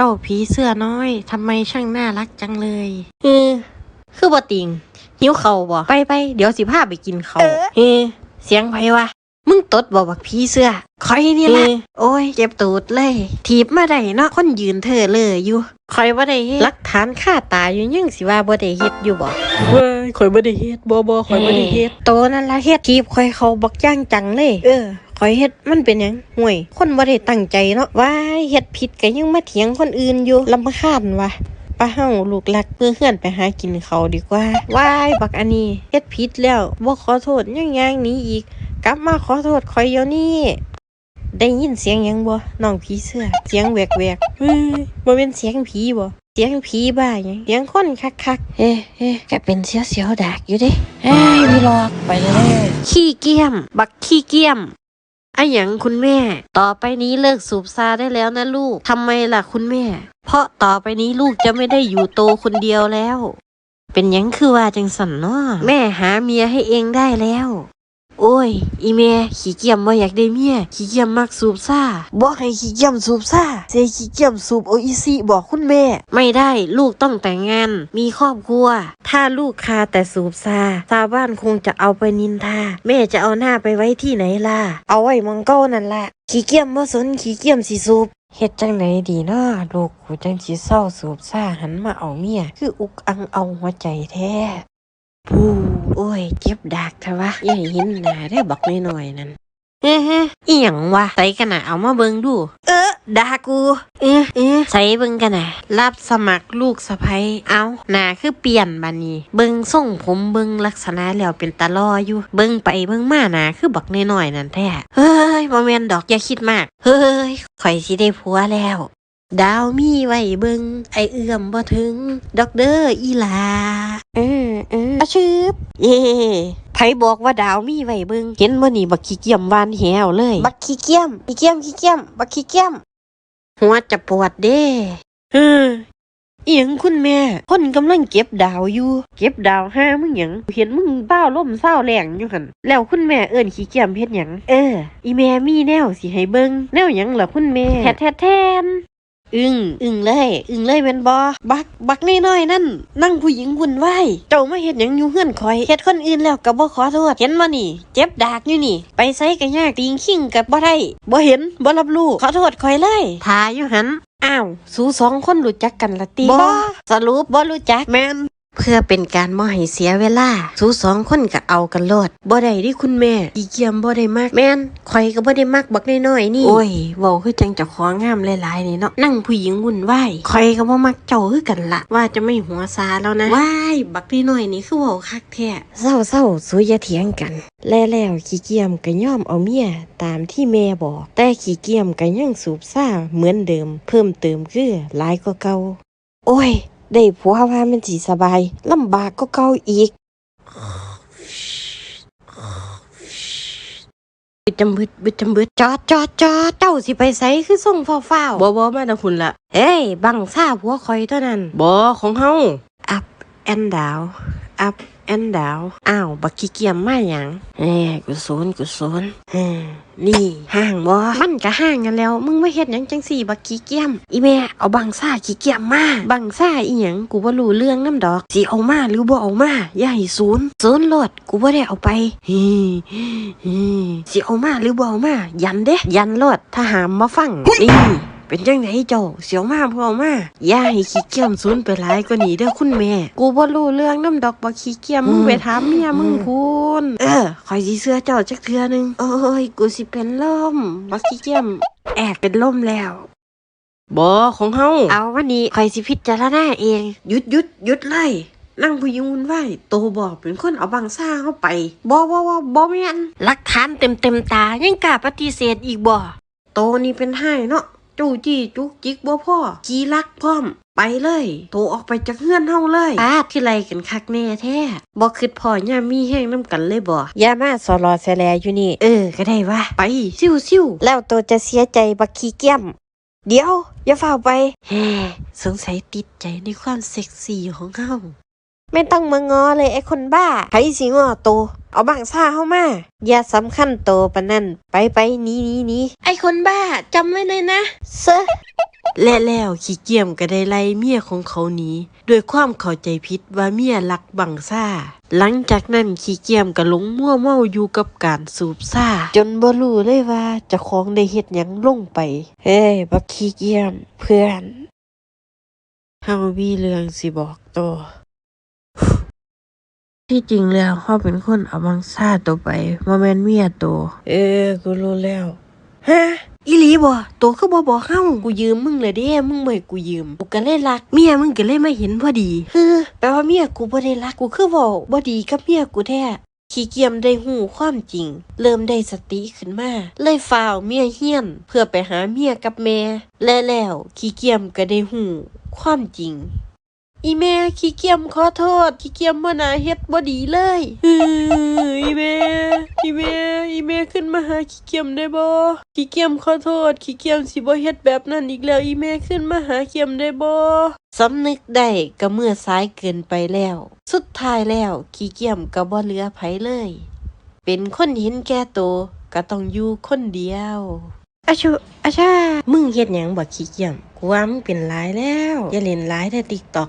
จ้าผีเสื้อน้อยทำไมช่างน่ารักจังเลยเออคือบ่ติง หิวเขาวบ่ไปไปเดี๋ยวสิพาไปกินเขาวเออเสียงไผวะ มึงตดบ่บักผีเสื้อคอยนี่ละโอ้ยเจ็บตูดเลย ถีบมาได้เนาะคนยืนเธอเลยอยู่คอยบ่ได้เฮ็ดหลักฐานค่าตาอยู่ยังสิว่าบ่ได้เฮ็ดอยู่บ่เว้ยข่อยบ่ได้เฮ็ดบ่บ่ข่อยบ่ได้เฮ็ดโตนั่นละเฮ็ดทีบคอยเขาบักย่างจังเลย เออ คอยเฮ็ดมันเป็นหยังห่วย คนบ่ได้ตั้งใจเนาะว้ายเฮ็ดผิดก็ยังมาเถียงคนอื่นอยู่ลำคาญวะป้าเฮาลูกหลักเพื่อเฮือนไปหากินเขาดีกว่า ว้ายบักอันนี้เฮ็ดผิดแล้วบ่ขอโทษยังย่างนี้อีก กลับมาขอโทษคอยเดี๋ยวนี้ได้ยินเสียงยังบ่น้องผีเสื้อ เสียงแวกๆเฮ้ยบ่เป็นเสียงผีบ่เสียงผีบ้าหยังเสียงคนคักๆเฮ้เฮ้ก็เป็นเสียวๆดากอยู่เด้เฮ้ยมีหลอกไปเลยขี้เกียม บักขี้เกียม อะหยังคุณแม่ ต่อไปนี้เลิกสูบซาได้แล้วนะลูกทำไมล่ะคุณแม่ เพราะต่อไปนี้ลูกจะไม่ได้อยู่โตคนเดียวแล้ว เป็นหยังคือว่าจังสันเนาะแม่หาเมียให้เองได้แล้ว โอ้ย อีเมียขี้เกียจบ่อยากได้เมียขี้เกียจมักสูบซ่าบอกให้ขี้เกียจสูบซ่าเซขี้เกียจสูบโออีซีบอกคุณแม่ ไม่ได้ลูกต้องแต่งงาน มีครอบครัว ถ้าลูกคาแต่สูบซาชาวบ้านคงจะเอาไปนินทา แม่จะเอาหน้าไปไว้ที่ไหนล่ะ เอาไว้มังเก้านั่นแหละขี้เกียจบ่สนขี้เกียจสิสูบเฮ็ดจังไหนดีเนาะลูกกูจังสิเศร้าสูบซ่าหันมาเอาเมีย คืออุกอังเอาหัวใจแท้ พูโอ้ย เจ็บดากเถอะวะอย่าห้เห็นหน้าได้บักน้อยๆนั่นเฮ้เฮ้อีหยังวะใส่กันน่ะเอามาเบิงดู เออดากู เออเออใส่เบิงกันน่ะรับสมัครลูกสะใภ้เอาหน้าคือเปลี่ยนบัดนี้ เบิงทรงผมเบิงลักษณะแล้วเป็นตาลออยู่ เบิงไปเบิงมาหนาคือบักน้อยๆนั่นแท้เฮ้ยบ่แม่นดอกอย่าคิดมาก เฮ้ยข่อยสิได้ผัวแล้ว ดาวมีไว้เบิงไอเอื้อมบ่ถึง ดอกเดอร์อีหลาเออเอออาชืบเย่ไผบอกว่าดาวมีไว้เบิงเห็นบ่นี่บักขี้เกียมวานแหวเลย บักขี้เกียมขี้เกียมขี้เกียม บักขี้เกียม หัวจะปวดเด้เอออีหยังคุณแม่ คนกำลังเก็บดาวอยู่ เก็บดาวห้ามึงหยังเห็นมึงบ้าวล่มเศร้าแรงอยู่หันแล้วคุณแม่เอิ้นขี้เกียมเฮ็ดหยังเออ อีแม่มีแนวสิให้เบิงแนวหยังล่ะคุณแม่แทดแทดแทน อึ้งอึ้งเลย อึ้งเลยเป็นบอบัก บักน้อยๆนั่น นั่งผู้หญิงวุ่นวายเจ้ามาเฮ็ดหยังอยู่เฮือนคอยเฮ็ดคนอื่นแล้วก็บ่ขอโทษเห็นบ่นี่ เจ็บดากอยู่นี่ ไปไสก็ยากติงขิงก็บ่ได้บ่เห็นบ่รับรู้ขอโทษคอยเลยทาอยู่หันอ้าว สูสองคนรู้จักกันละติบ่สรุปบ่รู้จักแม่น เพื่อเป็นการบ่ให้เสียเวลา สู้สองคนก็เอากันโลดบ่ได้ดิคุณแม่อีเกียมบ่ได้มักแม่นข่อยก็บ่ได้มักบักน้อยๆนี่ โอ้ยเว้าคือจังเจะของงามหลายๆนี่เนาะนั่งผู้หญิงวุ่นวายข่อยก็บ่มักเจ้าคือกันละว่าจะไม่หัวซาแล้วนะว้ายบักน้อยๆนี่คือเว้าคักแท้เศร้าๆสู้อย่าเถียงกัน และแล้วขี้เกียมก็ยอมเอาเมียตามที่แม่บอกแต่ขี้เกียมก็ยังสูบซ่าเหมือนเดิม เพิ่มเติมคือหลายกว่าเก่าโอ้ย ได้ผัวว่ามันสิสบายลำบากก็เก่าอีกบึดจำบึดบึดจำบึดจอดจอดจอดเจ้าสิไปไสคือส่งฟ้าวฟ้าวบ่บ่มาทางคุณละเอ้ย บังซ่าผัวคอยตัวนั้นบ่ของเฮาอัพแอนดาวอัพ แอนดาว อ้าว บักขี้เกียมมาหยังเอ้ยกุศลกุศลเฮ้ยนี่ห่างบ่มันก็ห่างกันแล้ว มึงไม่เฮ็ดหยังจังสี่บักขี้เกียม อีแม่เอาบังซ่าขี้เกียมมาบังซ่าอีหยังกูบ่รู้เรื่องน้ำดอกสิเอามาหรือบ่เอามาอย่าให้ศูนย์ศูนย์โลดกูบ่ได้เอาไปฮีฮีสิเอามาหรือบ่เอามายันเด้ยันโลดถ้าหามมาฟังนี่ เป็นจังไดเจ้าเสียวมาพอเอามาอย่าให้ขี้เกียมศูนย์ไปหลายกว่านี้เด้อคุณแม่ กูบ่รู้เรื่องน้ำดอกบ่ขี้เกียมมึงไปถามเมียมึงพูนเออคอยสิเสื้อเจ้าจักเทื่อหนึงโอ้ยกูสิเป็นลมบ่ขี้เกียมแอบเป็นลมแล้วบ่ของเฮาเอาวันนี้คอยสิพิจารณาเองหยุดหยุดหยุดเลยนั่งผู้หญิงวุ่นวายโตบอกเป็นคนเอาบังซ่าเข้าไปบ่บ่บ่บ่แม่นหลักฐานเต็มเต็มๆตายังกล้าปฏิเสธอีกบ่โตนี่เป็นไห้เนาะ จู้จี้จุกจิกบ่พ่อขี้รักพร้อม ไปเลย โตออกไปจากเฮือนเฮาเลยปาดที่ไรกันคักแน่แท้บ่คิดพ่อย่ามีแห้งน้ำกันเลยบ่อย่ามาสอรอแซแลอยู่นี่ เออ ก็ได้วะไปซิวซิวๆแล้วโตจะเสียใจบักขี้เกียม เดี๋ยว อย่าเฝ้าไปแฮ่สงสัยติดใจในความเซ็กซี่ของเขา ไม่ต้องมางอเลยไอ้คนบ้าใครสิงอโต เอาบังซ่าเข้ามา อย่าสำคัญโตปะนั่น ไปไปหนี้นี้นี้ไอ้คนบ้าจำไว้เลยนะเซอะและแล้วขี้เกียมก็ได้ไล่เมียของเขาหนีด้วยความเข้าใจผิดว่าเมียรักบังซ่า หลังจากนั้นขี้เกียมก็หลงมั่วเมาอยู่กับการสูบซ่า จนบ่รู้เลยว่าเจะของได้เฮ็ดหยังลงไป เฮ้ยบักขี้เกียมเพื่อนเฮามีเรื่องสิบอกโต ที่จริงแล้วเขาเป็นคนเอาบังซ่าตัวไปมาแม่นเมียตัว เออ กูรู้แล้ว ฮะ อีหลีบ่ตัวคือบ่บอกเฮากูยืมมึงเลยเด้ มึงบ่ให้กูยืม กูก็เลยรัก เมียมึงก็เลยมาเห็นพอดีเฮ้อแปลว่าเมียกูบ่ได้รัก กูคือเว้าบ่ดีกับเมียกูแท้ขี้เกียมได้หูความจริง เริ่มได้สติขึ้นมา เลยฝ่าวเมียเฮียน เพื่อไปหาเมียกับแม่และแล้วขี้เกียมก็ได้หูความจริง อีแม่ขี้เกียมขอโทษขี้เกียมบ่น่าเฮ็ดบ่ดีเลยเฮ้ยอีแม่อีแม่อีแม่ขึ้นมาหาขี้เกียมได้บ่ขี้เกียมขอโทษขี้เกียมสิบ่เฮ็ดแบบนั้นอีกแล้วอีแม่ขึ้นมาหาเกียมได้บ่สำนึกได้ก็เมื่อสายเกินไปแล้ว สุดท้ายแล้วขี้เกียมก็บ่เหลือไผเลย เป็นคนเห็นแก่ตัวก็ต้องอยู่คนเดียวอาชุอาชา มึงเฮ็ดหยังบ่ขี้เกียมกูว่ามึงเป็นหลายแล้ว อย่าเล่นหลายแต่ TikTok